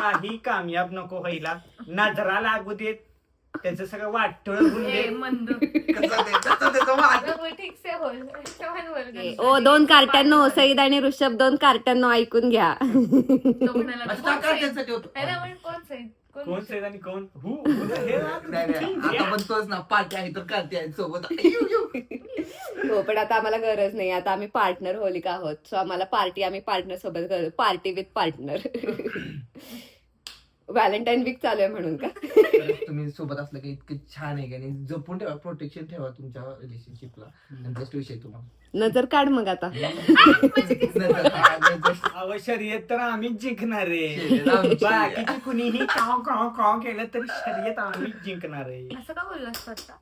काही कामयाब नको व्हायला. नजरा लागू देत. त्याचं सगळं वाटोळ होऊन ए, दे मंद. कसं ते- कसं त्याचं वाट- अगं, बोल, ठीक से बोल. छान बोल ए, ओ दोन कार्ट्यांनो सईद आणि ऋषभ दोन कार्ट्यांनो ऐकून घ्या. तो म्हणाला, अच्छा, कोण काय सईद? त्यासाठी होतं? अरे, आपण कोण सईद? कोण कोण सेद आणि कोण? हु हु? नाही, नाही, आता पण तोच ना पार्टी आहे तर करते आहे सोबत. You, you. हो पण आता आम्हाला गरज नाही. आता आम्ही पार्टनर होलिका आहोत. सो आम्हाला पार्टी आम्ही पार्टनर सोबत करू party with partner. Valentine week चालू आहे म्हणून का? तुम्ही सोबत असलं की इतकं छान आहे की आणि जपून ठेवा प्रोटेक्शन ठेवा तुमच्या रिलेशनशिपला आणि बेस्ट विषय तुम्हाला. नजर काढ मग आता. अहो शर्यत तर आम्हीच जिंकणार आहे. बाकीचे कुणीही काव काव काव केलं तरी शर्यत आम्हीच जिंकणार आहे. असं का बोललास तू आता?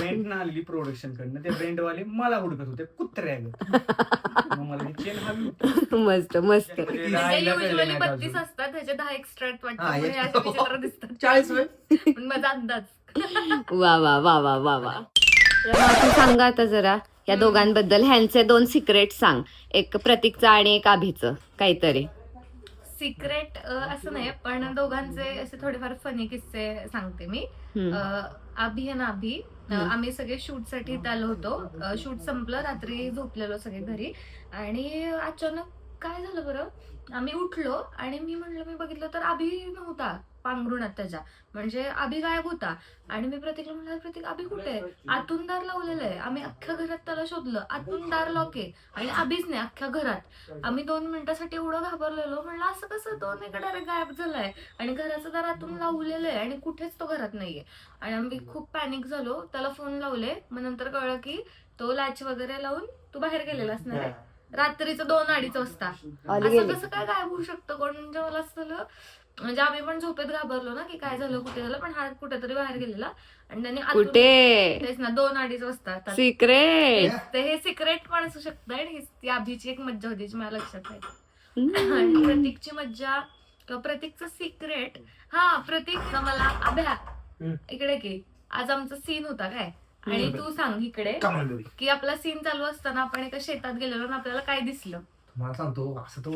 रेंट ना आलेली प्रोडक्शन कडनं. ते रेंट वाले मला हुडकत होते कुत्र्या मग मला चेन हवी होती. मस्त मस्त. ते नाही बत्तीस अजून. असतात त्याचे दहा एक्स्ट्रा हा, वाटतात विचित्र दिसतात. चाळीस वेळ पण माझा अंदाज. वा वा वा वा वा वा. तू सांगा आता जरा या दोघांबद्दल. ह्यांचे दोन सिक्रेट सांग. एक प्रतीकचं आणि एक आभीचं काहीतरी. सिक्रेट असं नाही पण दोघांचे असे थोडेफार फनी किस्से सांगते मी. अभि आणि अभि. आम्ही सगळे शूटसाठी आलो होतो. शूट संपलं रात्री झोपलेलो सगळे घरी. आणि अचानक काय झालं बरं? आम्ही उठलो आणि मी म्हणलं मी बघितलं तर अभि नव्हता. पांघरुणात त्याच्या म्हणजे अभि गायब होता. आणि मी प्रतीकला म्हणलं प्रतीक अभि कुठे आहे? आतून दार लावलेलं आहे. आम्ही अख्ख्या घरात त्याला शोधलं. आतून दार लॉक आहे. आणि अभिच नाही अख्ख्या घरात. आम्ही दोन मिनिटासाठी एवढं घाबरलेलो. म्हणलं असं कसं दोन एका डायरेक्ट गायब झालाय? आणि घराचं दार आतून लावलेलं आहे आणि कुठेच तो घरात नाहीये. आणि आम्ही खूप पॅनिक झालो. त्याला फोन लावले. मग नंतर कळलं की तो लॅच वगैरे लावून तू बाहेर गेलेला असणार आहे. रात्रीचं दोन अडीच वाजता. असं कसं काय गायब होऊ शकतं? कोण म्हणजे मला असं झालं म्हणजे आम्ही पण झोपेत घाबरलो ना की काय झालं कुठे झालं पण हा कुठेतरी बाहेर गेलेला. आणि त्यांनी कुठे? तेच ना दोन अडीच वाजता. सिक्रेट. ते हे सिक्रेट पण असू शकतं आणि ही- ती आभीची एक मज्जा होती जी मला लक्षात नाही आणि प्रतीकची मज्जा प्रतीकचं सिक्रेट. हा प्रतीक मला अभ्या. इकडे की आज आमचा सीन होता काय? आणि तू सांग इकडे. की आपला सीन चालू असताना आपण एका शेतात गेलेलो आणि आपल्याला काय दिसलं तुम्हाला सांगतो असं तो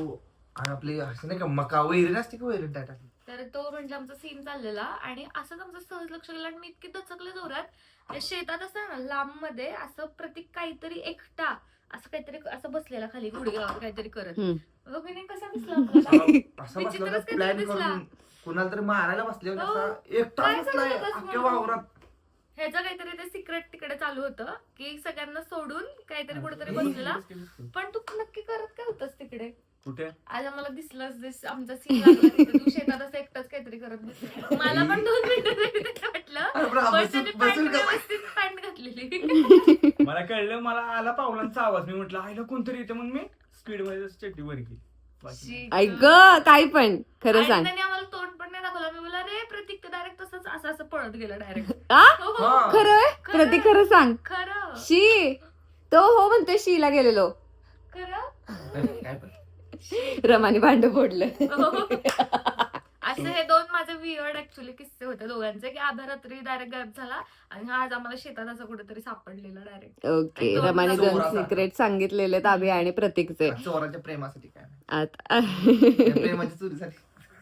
आणि आपले असं नाही का मका वैरण असते का वैरण त्या टाकली तर तो म्हणजे आमचा सीन चाललेला आणि असंच आमचं सहज लक्ष गेलं आणि मी इतकी दचकले जोरात त्या शेतात असं ना लांबमध्ये असं प्रतीक काहीतरी एकटा असं काहीतरी असं बसलेला खाली गुडघ्यावर काहीतरी करत हम्म. मग मी नाही कसा दिसला आपल्याला? असं विचित्रच बसलं काहीतरी प्लॅन दिसला. करून कुणाला तरी मारायला बसले हो. असा एकटा काय बसलाय करत होतास अख्ख्या म्हणून? वावरात ह्याचं काहीतरी ते सिक्रेट तिकडे चालू होतं की सगळ्यांना सोडून काहीतरी कुठेतरी बसलेला पण तू नक्की करत काय होतस तिकडे? कुठे? आज आम्हाला दिसलंच दिस आमचा सीन लागला तिथे. तू शेतात असं एकटाच काहीतरी करत बसला. मला पण दोन मिनिटं पण बसून- त्याने पॅन्ट बसून का- व्यवस्थित पॅन्ट घातलेली. मला कळलं मला आला पावलांचा आवाज. मी म्हटलं आईला कोणतरी येते? म्हणून मी स्पीडमध्ये चड्डी वर गेली. बाकी नाही. शी. ऐक ग काही पण खरं आणि सांग. त्याने आम्हाला तोंड असं असं पळत गेलं डायरेक्ट आ? हा. खरं आहे? प्रतीक खरं सांग. खरं. शी. तो हो म्हणते शीला गेलेलो. खरं? काय पण. रमाने भांड फोडलं. असं हे दोन माझे वियर्ड ऍक्च्युली किस्से होते दोघांचे की आधा रात्री डायरेक्ट गायब झाला आणि हा आज आम्हाला शेतात असं कुठेतरी सापडलेला डायरेक्ट ओके दोन रमाने दोन चोराचा. सिक्रेट सांगितलेले ताबी आणि प्रतीकचे. चोराच्या प्रेमासाठी काय. आता त्या प्रेमाच्या चोरीसाठी.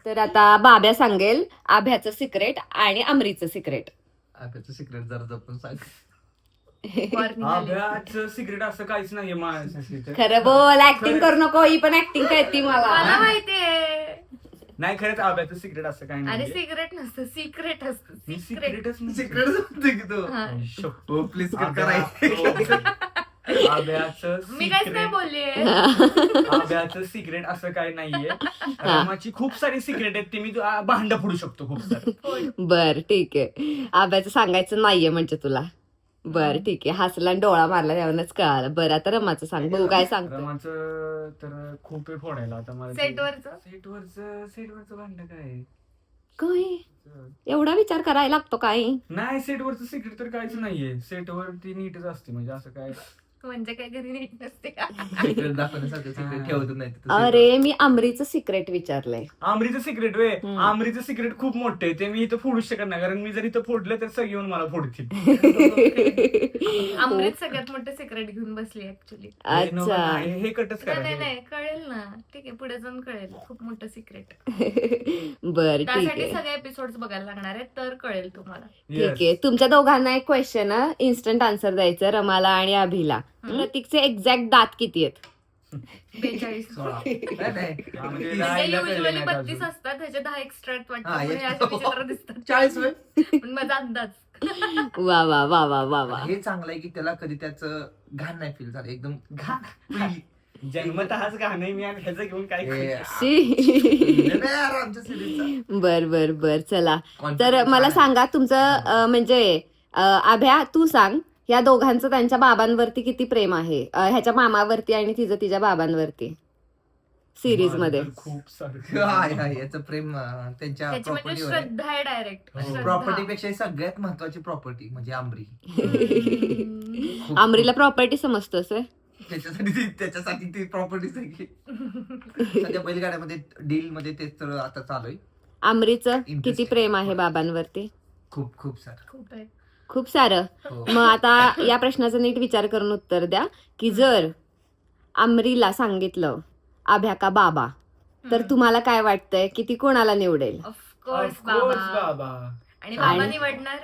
तर आता बाब्या सांगेल आभ्याचं सिक्रेट आणि अमरीचं सिक्रेट आपल्याचं सिक्रेट जरा जपून सांग. सिक्रेट असं काहीच नाहीये खरं बोल ऍक्टिंग करू नको ही पण ऍक्टिंग कळती मला. मला माहितीये नाही खरंच अभ्याचं सिक्रेट असं काही अरे नाही सिक्रेट नसतं सिक्रेट असतं. सिक्रेट सिक्रेटच सिक्रेट प्लीज अभ्याचं मी काहीच नाही सिक्रेट असं काही नाहीये. रमाची खूप सारी सिक्रेट आहेत ते मी तु- आ, भांड फोडू शकतो खूप सारे. बर ठीक आहे. आभ्याचं सांगायचं नाहीये म्हणजे तुला. बर ठीक आहे. हसला आणि डोळा मारला त्यावरच कळालं. बरं आता रमाचं सांग. बघू काय सांगतो? रमाचं तर खूप आहे फोडायला आता मला सेटवरचं? सेटवरचं सेटवरचं भांड काय आहे? काय? एवढा विचार करायला लागतो काय नाही सेटवरचं सिक्रेट तर काहीच नाहीये. सेटवर ती नीटच असते म्हणजे असं काय? म्हणजे काय घरी नीट नसते Secret दाखवण्यासारखं secret हा. ठेवतच नाही तिथं. अरे मी आमरीचं सिक्रेट विचारलंय. आमरीचं सिक्रेट वे. हम्म. आमरीचं सिक्रेट खूप मोठं आहे. ते मी इथं फोडू शकत नाही. कारण मी जर इथं फोडलं तर सगळे येऊन मला फोडतील. अमृत सगळ्यात मोठं सिक्रेट घेऊन बसली ऍक्च्युली हे नको अच्छा. ना, हे कटच नाही नाही नाही कळेल ना. ठीक आहे पुढे जाऊन कळेल. खूप मोठं सिक्रेट बर ठीक त्यासाठी आहे. सगळे एपिसोड बघायला लागणार आहेत तर कळेल तुम्हाला. ठीक आहे. तुमच्या दोघांना एक क्वेश्चन इन्स्टंट आन्सर द्यायचं रमाला आणि अभिला. प्रतीकचे एक्झॅक्ट दात किती आहेत? बेचाळीस. हा, म्हणजे युजली बत्तीस. असतात त्याचे दहा एक्स्ट्रा हा, वाटतात विचित्र दिसतात. चाळीस पण माझा अंदाज. वा वा वा वा वा वा. हे चांगलं आहे की त्याला कधी त्याचं घाण नाही फील झालं. एकदम. जन्मतःच गाणं आहे मी आणि ह्याचं घेऊन काय हे, करू? शी. नाही, नाही यार, आमच्या सिरीजचा बर बर बर. चला. तर मला आहे. सांगा तुमचं अं, म्हणजे अं, आभ्या तू सांग. या दोघांचं त्यांच्या बाबांवरती किती प्रेम आहे? अं, ह्याच्या मामावरती आणि तिचं तिच्या बाबांवरती. सिरीजमध्ये. माझं तर खूप हाय, याचं प्रेम अं, त्यांच्या त्याची म्हणजे प्रॉपर्टीवर आहे. श्रद्धा आहे डायरेक्ट प्रॉपर्टी पेक्षा ही सगळ्यात महत्वाची प्रॉपर्टी म्हणजे आंबरी खूप- आमरीला प्रॉपर्टी समजतोस व्हय? त्याच्यासाठी ती त्याच्यासाठी ती प्रॉपर्टी सध्या बैलगाड्यामध्ये डील मध्ये तेच तर आता चालू आहे आमरीचं किती Interesting. प्रेम आहे बाबांवरती. खूप खूप सारं. खूप आहे. खूप सारं. हो. मग आता या प्रश्नाचा नीट विचार करून उत्तर द्या की जर आमरीला सांगितलं आभ्या का बाबा? तर तुम्हाला काय वाटतंय? की ती कोणाला निवडेल? ऑफकोर्स Of course, बाबा. बाबा. आणि बाबा आणि- निवडणार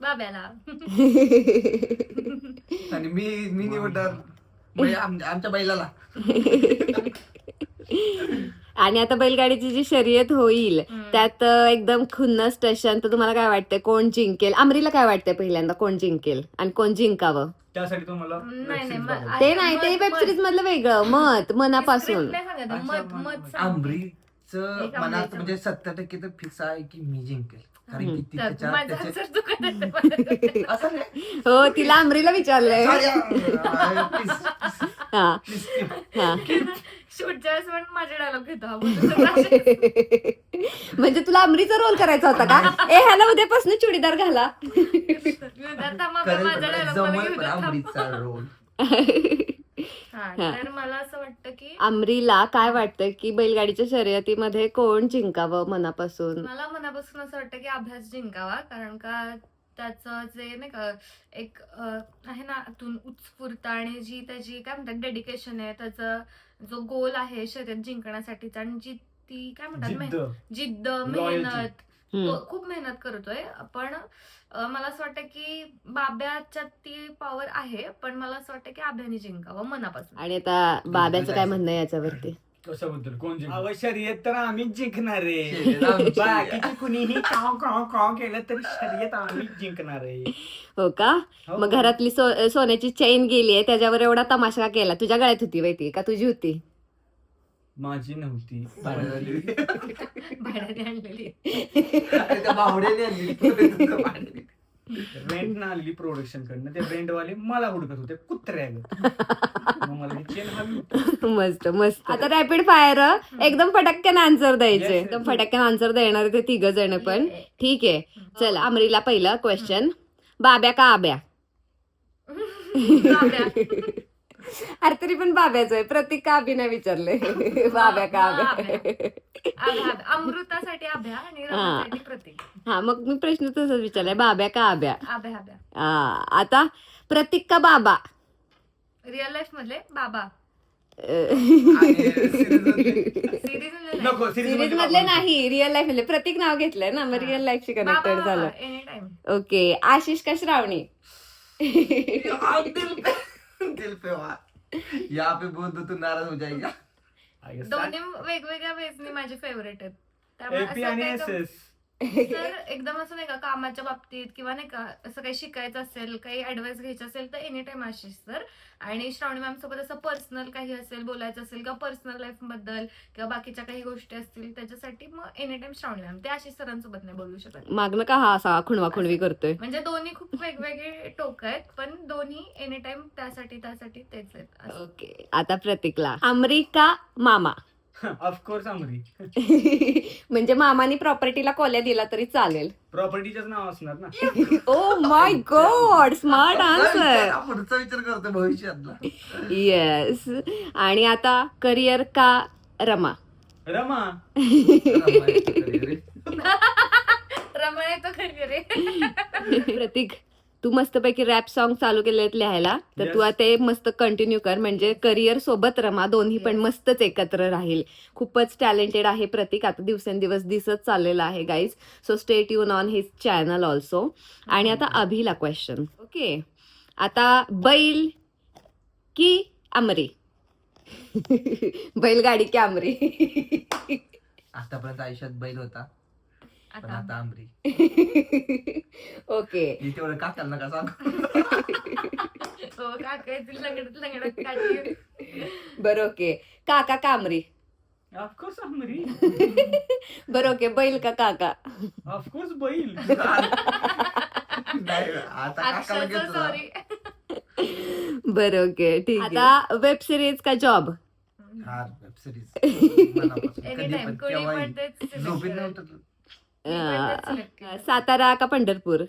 बाब्याला. आणि मी मी निवडणार. म्हणजे आम- आमच्या बैलाला. आणि आता बैलगाडीची जी शर्यत होईल. त्यात एकदम खुन्नस स्टेशन तर तुम्हाला काय वाटतंय कोण जिंकेल आमरीला काय वाटतंय पहिल्यांदा कोण जिंकेल आणि कोण जिंकावं त्यासाठी तुम्हाला नाही, web नाही, series मग बघायची. ते नाही ते वेब. सिरीज मधलं वेगळं मत मनापासून नाही मत मत सांग. एक मनात. म्हणजे सत्तर टक्के तर फिक्स आहे की मी जिंकेल कारण की ती तर त्याच्या माझा त्याच्या- answer चुकत आहे मला. असं नाही. हो तिला आमरीला विचारलंय. Sorry, अं, please, हा. please skip. हा. शूटच्या वेळेस पण माझे डायलॉग घेतो हा, म्हणून तो त्रास म्हणजे तुला आमरीचा रोल करायचा होता का? ए ह्याला उद्यापासून चुडीदार घाला. आता मग करेल माझा पण मला डायलॉग मला जमल घेऊ पण दे, थांब. आंबरीचा रोल हा. तर मला असं वाटतं की आमरीला काय वाटतं की बैलगाडीच्या शर्यतीमध्ये कोण जिंकावं मनापासून मला मनापासून असं वाटतं की अभ्यास जिंकावा कारण का त्याचं जे नाही का एक आहे ना आतून उत्स्फूर्त आणि जी त्याची काय म्हणतात डेडिकेशन आहे त्याचा जो गोल आहे शर्यत जिंकण्यासाठीचा आणि जी ती काय म्हणतात जिद्द मेह- जिद्द Loyalty. मेहनत. तो खूप मेहनत करतोय पण मला असं वाटतं की बाब्याच्यात ती पॉवर आहे पण मला असं वाटतं की आभ्याने जिंकावं मनापासून. आणि आता बाब्याचं काय म्हणणं आहे याच्यावरती? कशाबद्दल? कोण जिंकणार शर्यत तर आम्हीच जिंकणार आहे. बाकीचे कुणीही काव काव काव केलं तरी शर्यत आम्हीच जिंकणार आहे. हो का? हो. मग घरातली सो- सोन्याची चेन गेली आहे त्याच्यावर एवढा तमाशा केला. तुझ्या गळ्यात होती माहिती का? तुझी होती. माझी नव्हती. भाड्याने आणलेली. रेंट ना आलेली प्रोडक्शन कडनं. ते रेंट वाले मला हुडकत होते कुत्र्या मग मला ही चेन हवी होती. मस्त मस्त. आता रॅपिड फायर एकदम फटक्यान आन्सर द्यायचे. Yes, एकदम. फटक्यान आन्सर देणार ते तिघ जण पण ठीक आहे. चल अमरीला पहिलं क्वेश्चन बाब्या का आब्या? बाब्या. अरे तरी पण बाब्याच आहे. प्रतीक का अभिनय विचारले? बाब्या का आभ्या, आभ्या. अमृतासाठी आभ्या आणि रमासाठी प्रतीक. हा मग मी प्रश्न तसंच विचारलाय. बाब्या का आब्या आभ्या आभ्या हा, आता प्रतीक का बाबा? रिअल लाईफ मधले बाबा. सिरीज नको सिरीज मधले नाही. रिअल लाईफ मधले. प्रतीक नाव घेतलंय ना मग रिअल लाईफशी कनेक्टेड झालं. एनी टाइम ओके आशिष का श्रावणी? दिल पे वार यहाँ पे बोल दो तो नाराज हो जाएगा. दोन्ही वेगवेगळ्या वेजनी माझे फेवरेट आहेत. त्यामुळे एपी आणि काही एस कम- एस तर एकदम असं नाही का कामाच्या बाबतीत किंवा नाही का असं काही शिकायचं असेल काही ऍडवाइस घ्यायचं असेल तर एनी टाइम आशिष सर. आणि श्रावणी मॅम सोबत असं पर्सनल काही असेल बोलायचं असेल किंवा पर्सनल लाईफबद्दल किंवा बाकीच्या काही गोष्टी असतील त्याच्यासाठी मग एनी टाइम श्रावणी मॅम ते आशिष सरांसोबत नाही बोलू शकत. मागणं का हा असा खुणवा खुणवी करतोय? म्हणजे दोन्ही खूप वेगवेगळे टोक आहेत पण दोन्ही एनी टाइम त्यासाठी त्यासाठी तेच आहेत. ओके आता प्रतीकला. अमरिका मामा. ऑफकोर्स आमरी म्हणजे मामानी प्रॉपर्टीला कोल्या दिला तरी चालेल. प्रॉपर्टीचंच नाव असणार ना. Oh my God smart answer पुढचा विचार करतो भविष्यातला. येस आणि आता करिअर का रमा? रमा. रमा येतो खरी रे प्रतीक. तू मस्तपैकी रॅप सॉन्ग चालू केले लिहायला. तर तू. आता ते मस्त कंटिन्यू कर. म्हणजे करिअर सोबत रमा. दोन्ही पण. मस्तच एकत्र राहील. खूपच टॅलेंटेड आहे प्रतीक. आता दिवसेंदिवस दिसत चाललेला आहे guys so stay tuned on his channel also आणि आता अभिला क्वेश्चन ओके आता बैल की आमरी बैलगाडी की आमरी आतापर्यंत आयुष्यात बैल होता. पण आता आता आमरी ओके. हे तेवढं काकाला नका सांगू. हो काकायची लंगडत लंगडत काढली बरं ओके. काका कामरी ऑफकोर्स बरं ओके. बैल का काका? ऑफकोर्स बैल. नाही, आता काकाला अक्षरशः घेतो ना. सॉरी बरं ओके. ठीक आता वेब सिरीज का जॉब हा वेब सिरीज. एनी टाइम कोणी. पण झोपेत. नव्हतं सातारा का पंढरपूर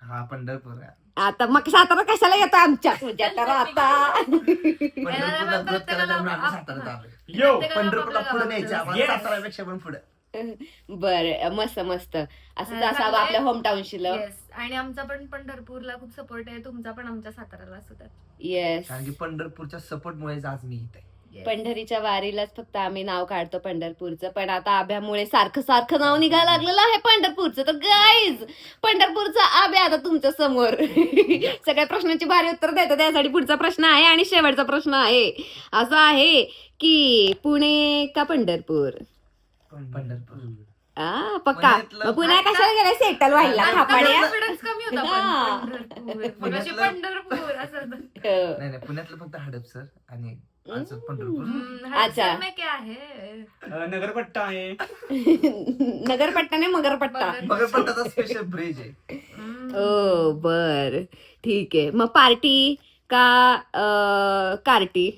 हा पंढरपूर आहे. आता मग सातारा कशाला येतो आमच्या आता पंढरपूरला व्रत करायला म्हणून आम्ही साताऱ्यात आलोय. यो प्रत्येकाला पंढरपूरला आपल्या पुढे गावात न्यायचं जायचं. आम्हाला Yes. साताऱ्यापेक्षा पण पुढे बर मस्त मस्त असं हा, चांगलंय. आपल्या होम टाउनशी Yes. आणि आमचा पण पंढरपूरला खूप सपोर्ट आहे तुमचा पण आमच्या साताराला असू द्या येस कारण की पंढरपूरच्या सपोर्ट मुळेच आज मी इथे आहे. Yes. पंढरीच्या वारीलाच फक्त आम्ही नाव काढतो पंढरपूरचं. पण आता आभ्यामुळे सारखं सारखं नाव निघायला लागलेलं आहे पंढरपूरचं. तर गाईज पंढरपूरचा आभ्या आता तुमच्यासमोर. सगळ्या प्रश्नांची भारी उत्तर देतो त्यासाठी पुढचा प्रश्न आहे आणि शेवटचा प्रश्न आहे. असा आहे की पुणे का पंढरपूर? पंढरपूर. आ पक्का? पुण्या कशाला गेला सेटल व्हायला. हा. पुण्यातलं फक्त हडपसर आणि पंढरपूर अच्छा. हडसन में क्या है अं, नगरपट्टा आहे. नगरपट्टा नाही मगरपट्टा. मगर- मगर पट्टाचा स्पेशल ब्रिज आहे. ओ बर. ठीक आहे. मग पार्टी का अ, कार्टी?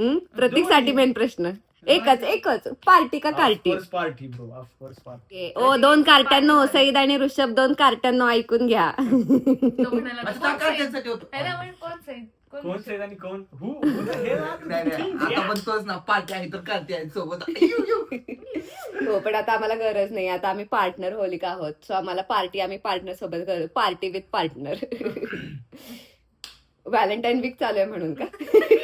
हं? प्रतीकसाठी मेन प्रश्न. एकच एकच. पार्टी का Carti? Of course party bro of course party okay. ओ दोन कार्ट्यांनो सईद आणि ऋषभ दोन कार्ट्यांनो ऐकून घ्या. तो म्हणाला, अच्छा, कोण? है सईद? कोण? सेद आणि कोण? हु नाही नाही. You? आता पण तोच ना पार्टी आहे तर आहे सोबत. You, you. हो पण आता आम्हाला गरज नाही. आता आम्ही पार्टनर होलिका आहोत. सो आम्हाला पार्टी आम्ही पार्टनर सोबत करू party with partner Valentine week चालू आहे म्हणून का?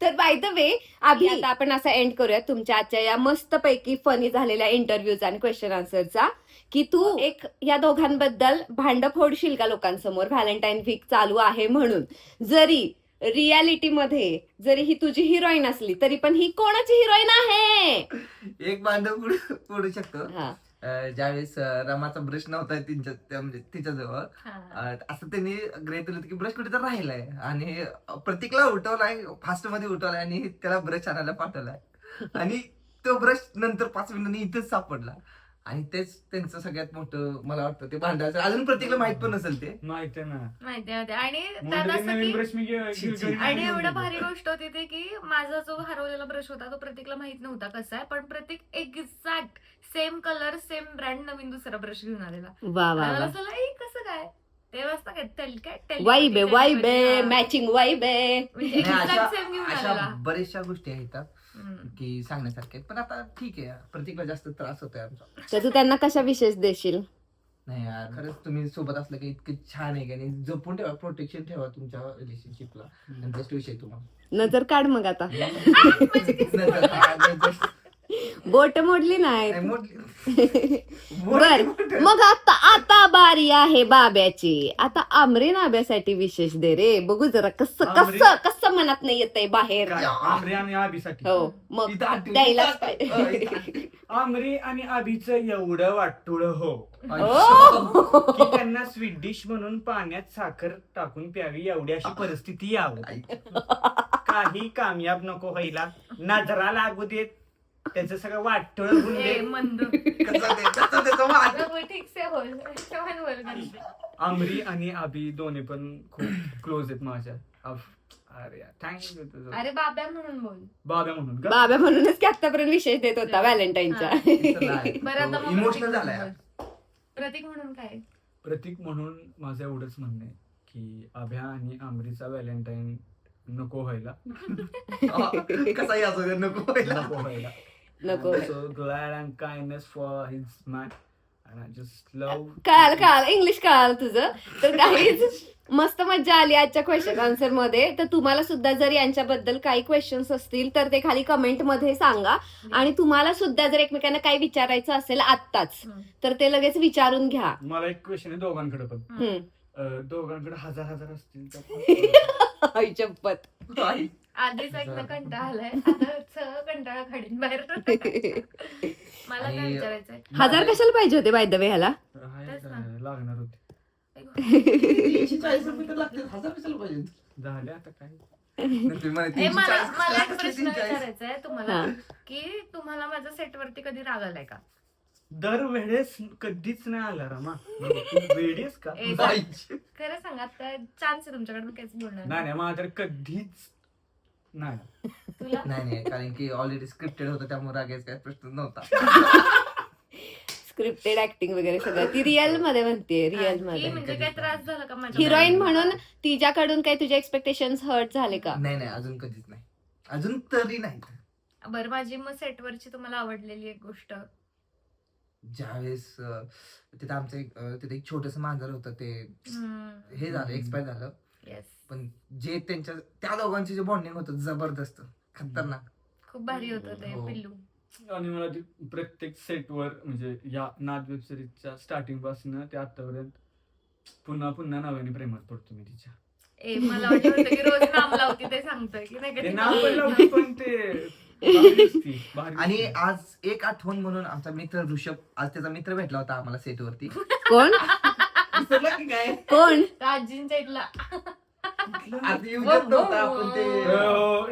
तर बाय द वे आधी आता आपण असा एंड करूया तुमच्या आजच्या या मस्तपैकी फनी झालेल्या इंटरव्ह्यूचा आणि क्वेश्चन आन्सरचा की तू एक या दोघांबद्दल भांड फोडशील का लोकांसमोर? व्हॅलेंटाईन वीक चालू आहे म्हणून. जरी रियालिटीमध्ये जरी ही तुझी हिरोईन असली तरी पण ही कोणाची हिरोईन आहे? एक बांधव पुढे शकतो? हा. ज्यावेळेस रमाचा ब्रश नव्हता तिच्या म्हणजे तिच्याजवळ असं त्यांनी ग्रह केलं होतं की ब्रश कुठे तर राहिलाय. आणि प्रतीकला उठवलाय फास्टमध्ये उठवलाय आणि त्याला ब्रश आणायला पाठवलाय. आणि तो ब्रश नंतर पाच मिनिटांनी इथेच सापडला. आणि तेच त्यांचं सगळ्यात मोठं मला वाटतं ते भांडायचं अजून प्रतीकला माहीत पण नसेल ते माहिती आहे ना माहिती आहे. आणि त्यात म्हणून तरी असं नवीन की ब्रश मी घे- छी, छी. घरी आणि घेऊन एवढं. भारी गोष्ट होती ते की माझा जो हरवलेला ब्रश होता तो प्रतीकला माहीत नव्हता कसा आहे पण Prateek exact same colour same brand नवीन दुसरा ब्रश घेऊन आलेला वा वा आणि मला वा असं "ऐ, कसं काय ते वाजता काय तेल- काय telepathy, वाईब आहे वाईब आहे telepathy, हा. मॅचिंग वाईब आहे म्हणजे नाही, exact अशा same घेऊन अशा आलेला बऱ्याचशा गोष्टी आहेत. की सांगण्यासारख्या आहेत. पण आता ठीक आहे. प्रतीकला जास्त त्रास होतोय आमचा. तर तू त्यांना कशा विशेष देशील? नाही यार खरंच तुम्ही सोबत असलं की इतकं छान आहे की आणि जपून ठेवा प्रोटेक्शन ठेवा तुमच्या रिलेशनशिपला बेस्ट विषय तुम्हाला. नजर काढ मग आता. नंतर काय, नंतर- बोट मोडली नाही. नाही, मोडली. बर मग आता आता बारी आहे बाब्याची आता आमरे नाब्यासाठी विशेष दे रे बघू जरा कसं कसं कसं मनात नाही येतंय बाहेर काय, आमरी आणि आबीसाठी हो मग. द्यायलाच. पाहिजे. आमरी आणि आबीचं एवढं वाटतुळ हो! की त्यांना स्वीट डिश म्हणून पाण्यात साखर टाकून प्यावी एवढी अशी परिस्थिती यावं. काही कामयाब नको व्हायला नजरा लागू देत त्याचं सगळं वाटतुळ होऊन ए, दे. मंद. कसं ते- कसं त्याचं वाट. बरोबर, ठीक से बोल छान बोल गणपती. आमरी आणि आबी दोन्ही पण खूप क्लोज आहेत माझ्या. अरे थँक्यू तुझं. अरे बाब्या म्हणून बोल. बाब्या म्हणून का? बाबा म्हणूनच की आतापर्यंत विशेष देत होता व्हॅलेंटाईनच्या बरं आता मग इमोशनल प्रतीक झालाय म्हणून बोल. प्रतीक म्हणून काय? प्रतीक म्हणून माझं एवढंच म्हणणं आहे की अभ्या आणि आमरीचा व्हॅलेंटाईन नको व्हायला. कसाही असू दे नको व्हायला. नको व्हायला. नको so glad and kindness for his man and I just love कळाल कळाल इंग्लिश कळाल तुझं. तर काहीच मस्त मजा आली आजच्या क्वेश्चन आन्सरमध्ये. तर तुम्हाला सुद्धा जर यांच्याबद्दल काही क्वेश्चन्स असतील तर ते खाली कमेंटमध्ये सांगा. आणि तुम्हाला सुद्धा जर एकमेकांना काही विचारायचं असेल आत्ताच. तर ते लगेच विचारून घ्या. मला एक क्वेश्चन आहे दोघांकडे पण. हम्म. अं, दोघांकडे हजार हजार असतील तर आई चप्पत. आधीच एकदा कंटाळा आलाय. आता सगळं कंटाळा काढीन बाहेर. मला काय आणि- विचारायचंय? हजार कशाला पाहिजे होते बाय द वे ह्याला? तेच. लागणार होते. तीनशे चाळीस रुपये तर लागतील. हजार कशाला पाहिजे झाले आता काय? नाही, तुम्ही म्हणे ए, तीनशे मला चाळीस मला एक कसले प्रश्न तीनशे चाळीस? विचारायचा आहे तुम्हाला की तुम्हाला माझ्या सेट वरती कधी राग आलाय का? दर वेळेस कधीच नाही आला रामा. तू वेडीस का? ए, बाई. खरं सांगा आता चान्स आहे तुमच्याकडे मी काहीच बोलणार नाही. नाही मला तर कधीच नाही. तुला? नाही नाही कारण की ऑलरेडी स्क्रिप्टेड होतं त्यामुळे रागायचा काही प्रश्न नव्हता. स्क्रिप्टेड ऍक्टिंग वगैरे सगळं. ती रिअलमध्ये म्हणते रिअलमध्ये. म्हणजे काय त्रास झाला का माझ्या हिरोईन म्हणून तिच्याकडून काही तुझे एक्सपेक्टेशन हर्ट झाले का? नाही नाही अजून कधीच नाही. अजून तरी नाही बरं माझी मग सेट वरची तुम्हाला आवडलेली एक गोष्ट. ज्यावेळेस अं, तिथं आमचं एक अं, तिथे एक छोटस मांजर होतं ते. हे झालं एक्सपायर झालं. Yes. पण जे त्यांच्या त्या दोघांचे जे बॉन्डिंग होतं जबरदस्त खतरनाक. खूप भारी होतं ते हो. पिल्लू. आणि मला ती प्रत्येक सेटवर म्हणजे या नाद वेब सिरीजच्या स्टार्टिंगपासून ते आतापर्यंत पुन्हा पुन्हा नव्याने प्रेमात पडतो मी तिच्या. ए मला वाटलं होतं की रोज नाम लावती ते सांगतोय की नाही ते कधी नाव नाव पण लावते पण ते भारी दिसती, भारी आणि दिसती. आज एक आठवण म्हणून आमचा मित्र ऋषभ आज त्याचा मित्र भेटला होता आम्हाला सेटवरती कोण? विसरला की काय? कोण? राजींच्या इथला. आता युजत नव्हता आपण ते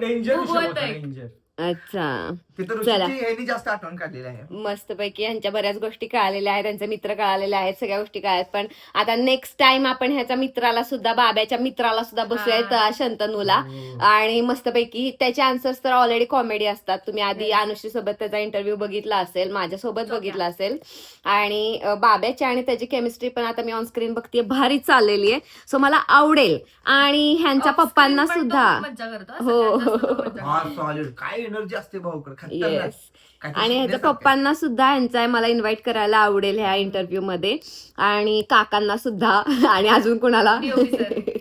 डेंजर विषय होता, डेंजर अच्छा. तिथं चला. ह्यांनी जास्त आठवण काढलेली आहे. मस्तपैकी ह्यांच्या बऱ्याच गोष्टी कळालेल्या आहेत त्यांचे मित्र कळालेले आहेत सगळ्या गोष्टी कळाल्यात पण आता नेक्स्ट टाइम आपण ह्याच्या मित्राला सुद्धा बाब्याच्या मित्राला सुद्धा बसूयात हा. अं, शंतनूला आणि मस्तपैकी त्याचे आन्सर्स तर ऑलरेडी कॉमेडी असतात. तुम्ही आधी. अनुश्री सोबत त्याचा इंटरव्ह्यू बघितला असेल माझ्यासोबत तो बघितला असेल. आणि अं, बाब्याची आणि त्याची केमिस्ट्री पण आता मी ऑन स्क्रीन बघते भारी चाललेली आहे. सो मला आवडेल. आणि ह्यांच्या पप्पांना सुद्धा. खूप मज्जा करतो हा, हो. हा. सॉलिड काय एनर्जी असते भावाकडे Yes. आणि ह्याच्या. पप्पांना सुद्धा ह्यांचा मला इन्व्हाइट करायला आवडेल ह्या इंटरव्ह्यू मध्ये. आणि काकांना सुद्धा. आणि अजून कुणाला? टीम.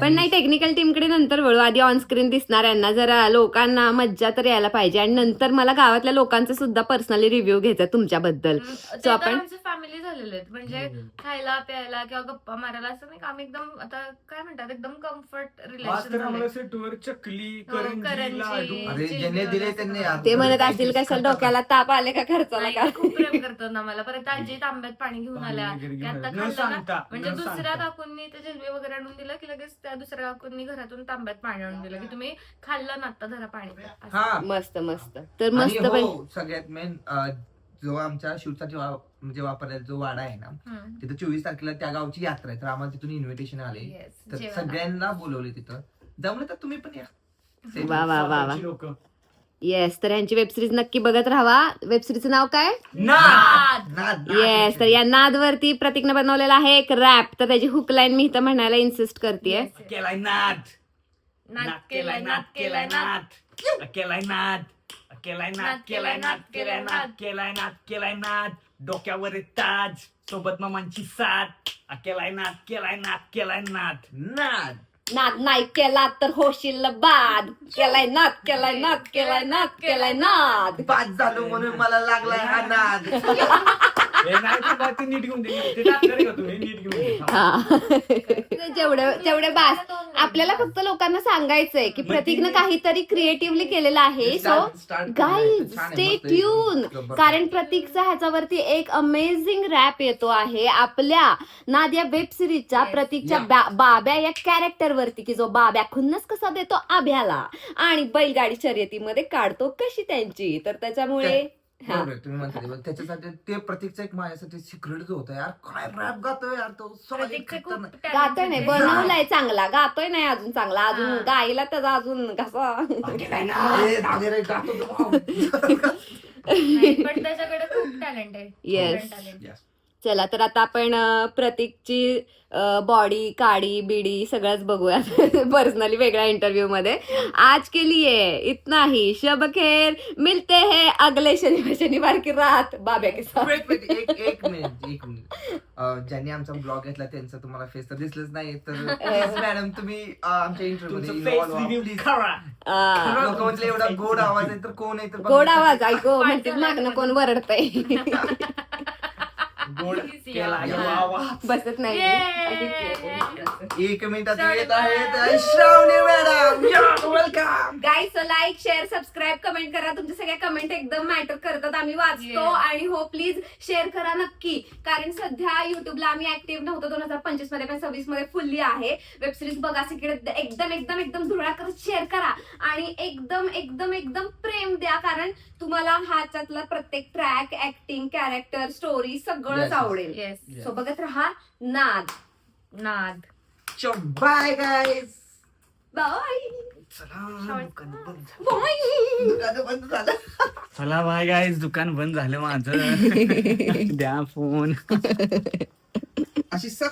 पण नाही टेक्निकल टीमकडे नंतर वळू. आधी ऑन स्क्रीन दिसणार यांना. जरा लोकांना मज्जा तर यायला पाहिजे. आणि नंतर मला गावातल्या लोकांचे सुद्धा पर्सनली रिव्ह्यू घ्यायचा तुमच्याबद्दल. तर आपण- आमचे फॅमिली झालेले म्हणजे खायला प्यायला किंवा गप्पा मारायला असं नाही का आम्ही एकदम आता काय म्हणतात एकदम कम्फर्ट रिलेशन चकली हो, करंजी ज्यांनी दिले त्यांनी. आज- ते म्हणत असतील कशाला डोक्याला ताप आले का खर्चाला नाही, का खूप प्रेम करतो ना मला परत आजी तांब्यात पाणी घेऊन पाणी आल्या वगैरे की घेऊन आता आल्या. न खाल्लं ना सांगता, म्हणजे न दुसऱ्या सांगता. काकूंनी ते जिलबी वगैरे आणून दिलं की लगेच त्या दुसऱ्या काकूंनी घरातून तांब्यात पाणी आणून दिलं की तुम्ही खाल्लं ना आता धरा पाणी. असं. हा मस्त मस्त तर आणि मस्त पण हो सगळ्यात मेन जो आमच्या शूटसाठी वा- म्हणजे वापरलेला जो वाडा आहे ना हम्म. तिथं चोवीस तारखेला त्या गावची यात्रा आहे तर आम्हाला तिथून इन्व्हिटेशन आले Yes, तर. सगळ्यांना बोलवले तिथं जमलं तर तुम्ही पण या वा वा वा वा लोकं. येस तर यांची वेबसिरीज नक्की बघत राहा वेबसिरीजचं नाव काय? नाद. नाद, नाद. येस तर या नादवरती प्रतीकनं बनवलेला आहे एक रॅप तर त्याची हुक लाईन मी इथं म्हणायला इन्सिस्ट करते. केलाय नाद. नाद केलाय नाद केलाय नाद. केलाय नाद. केलाय नाद केलाय नाद केलाय नाद केलाय नाद केलाय नाद. डोक्यावर ताज. सोबत मामांची साथ. केलाय नाद केलाय नाद केलाय नाद. नाद. नाद नाही केला तर होशील बाद. केलाय नाद केलाय नाद केलाय नाद केलाय नाद. पाच झालो म्हणून मला लागलाय हा नाद. नीट घेऊन नीट घेऊन. हा. जेवढं बास आपल्याला फक्त लोकांना सांगायचंय की प्रतीकनं काहीतरी क्रिएटिव्हली केलेलं आहे. सो आहे, स्टे. ट्यून. कारण प्रतीकचा ह्याच्यावरती एक अमेझिंग रॅप येतो आहे. आपल्या नाद या वेब सिरीजच्या. प्रतीकच्या. बा- बाब्या या कॅरेक्टर वरती की जो बाब्या खुन्नस कसा देतो आभ्याला आणि बैलगाडी शर्यतीमध्ये काढतो कशी त्यांची. तर त्याच्यामुळे हा. आहे, तुम्ही म्हणता ते. त्याच्यासाठी ते प्रतीकचा एक माझ्यासाठी सिक्रेट जो होता यार काय रॅप गातोय यार तो solid, प्रतीकचे खूप खतरनाक. talent गातोय नाही आहे. बनवलाय चांगला गातोय नाही अजून चांगला अजून हा. गायला त्याचा अजून कसा ए, दादे रे, गातो तो, वाव. नाही, पण त्याच्याकडे खूप टॅलेंट आहे Yes. Yes. चला तर आता आपण प्रतीकची बॉडी काडी बिडी सगळंच बघूया पर्सनली वेगळ्या इंटरव्ह्यू मध्ये. आज के लिए इतना ही शब खेर मिलते हैं अगले शनिवार शनिवार की रात. बाब्या के साथ. एक एक मिनिट एक मिनिट ज्यांनी आमचा ब्लॉग घेतला त्यांचं तुम्हाला फेस तर दिसलंच नाही तर मॅडम तुम्ही आमच्या इंटरव्ह्यू एवढा गोड आवाज आहे तर कोण आहे. गोड आवाज ऐको. म्हणते मागणं कोण वरडतय. गोड केला बसत नाही! एक मिनिटात येत आहेत. Shravani madam welcome guys like share subscribe comment करा. तुमच्या सगळ्या कमेंट एकदम मॅटर करतात. आम्ही वाचतो Yes. आणि हो प्लीज शेअर करा नक्की. कारण सध्या युट्यूबला आम्ही ऍक्टिव्ह नव्हतो. दोन हजार पंचवीसमध्ये पण सव्वीसमध्ये फुल्ली आहे. वेबसिरीज बघा तिकडे एकदम एकदम एकदम धुळा करत शेअर करा. आणि एकदम एकदम एकदम प्रेम द्या. कारण तुम्हाला ह्याच्यातला प्रत्येक ट्रॅक ऍक्टिंग कॅरेक्टर स्टोरी सगळंच Yes. आवडेल? येस सो बघत राहा नाद. नाद. बाय गाईज बाय चला दुकान बंद झालं. बाय दुकान बंद झालं. चला बाय गाईज दुकान बंद झालं माझं. द्या फोन अशी सर